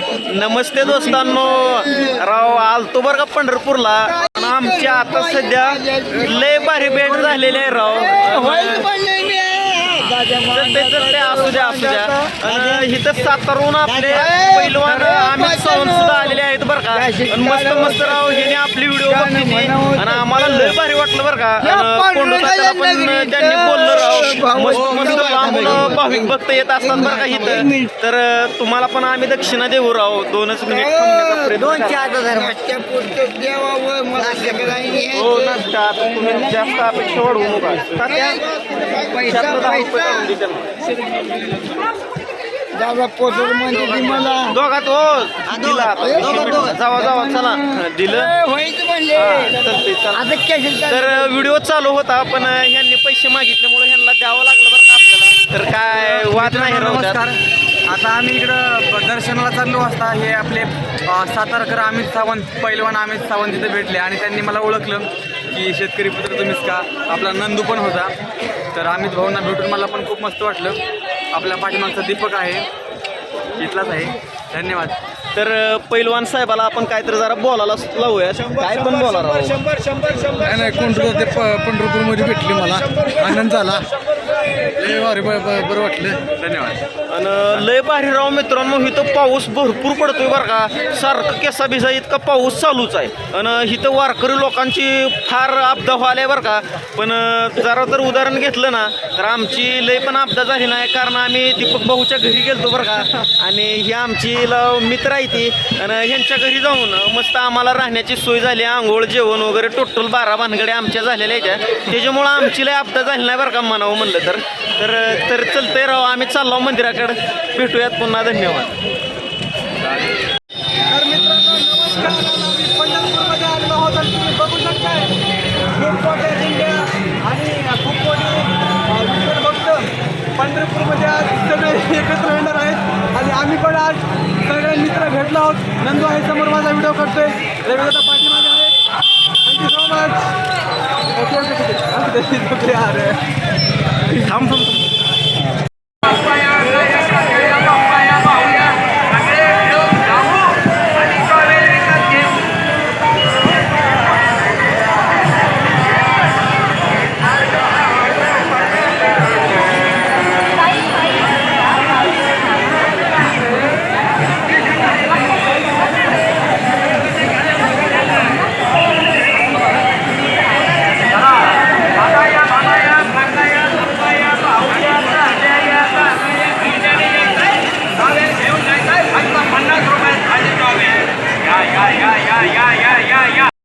नमस्ते दोस्तांनो. राव आलतो बरं का पंढरपूरला. आमच्या आता सध्या लय भारी भेट झालेली आहे राव. इथं सातारून आपले पैलवान अमित सावंत सुद्धा आलेले आहेत बरं का. मस्त मस्त राव हिने आपली व्हिडिओ बघितली. आणि आम्हाला लय भारी वाटलं बरं का. पण त्यांनी बोललं राव मस्त मस्त लांबून भाविक भक्त येत असतात बरं का इथं. तर तुम्हाला पण आम्ही दक्षिणा देऊ राव. दोनच मिनिट करा. हो नसता तुम्ही जास्त अपेक्षा वाढवू नका. दादा पोचल म्हणजे मला. दोघात हो. जावा जावा चला. दिलं. तर व्हिडिओ चालू होता पण यांनी पैसे मागितल्यामुळे ह्यांना द्यावं लागलं बरं का आपल्याला. तर काय वाद नाही. नमस्कार. आता आम्ही इकडं दर्शनाला चाललो असता. हे आपले सातारकर अमित सावंत पैलवान अमित सावंत तिथे भेटले आणि त्यांनी मला ओळखलं. की शेतकरी पुत्र तुम्हीच का? आपला नंदू पण होता. तर अमित भाऊंना भेटून मला पण खूप मस्त वाटलं. आपल्या पाठीमागचा दीपक आहे. इथलाच आहे. धन्यवाद. तर पैलवान साहेबाला आपण काहीतरी जरा बोलायला लावूया. काय पण बोला नाही ते पंढरपूरमध्ये भेटली मला. आनंद झाला. लय भारी ब- ब- बरं वाटलं. धन्यवाद. आणि लय भारी राव मित्रांनो इथं पाऊस भरपूर पडतोय बरं का. सारखं केसा बिसा इतका पाऊस चालूच आहे. आणि इथं वारकरी लोकांची फार आपदा व्हायला बरं का. पण अं, जरा जर उदाहरण घेतलं ना तर आमची लय पण आपदा झाली नाही कारण आम्ही दीपक भाऊच्या घरी गेलतो बरं का. आणि ही आमची ल- मित्र आहे ती. आणि ह्यांच्या घरी जाऊन मस्त आम्हाला राहण्याची सोय झाली. आंघोळ जेवण वगैरे टोटल बारा भानगड्या आमच्या झालेल्या आहेत. त्याच्यामुळं आमची लय आपदा झाली नाही बरं का म्हणावं म्हणलं तर. तर तर चलतंय राव आम्ही चाललो मंदिराकडं. भेटूयात पुन्हा धन्यवाद. तर मित्रांनो नमस्कार. आम्ही पंढरपूरमध्ये आलेलो आहोत आणि तुम्ही बघू शकताय खूप मोठ्या दिंड्या आणि खूप मोठे अ, विठ्ठल भक्त पंढरपूरमध्ये आज सगळे एकत्र येणार आहेत. आणि आम्ही पण आज सगळे मित्र भेटलो आहोत. नंदू आहे समोर माझा व्हिडिओ करतोय रविदादा पाठीमागे आहे. Thank you so much. Okay okay okay अरे. थांब थांब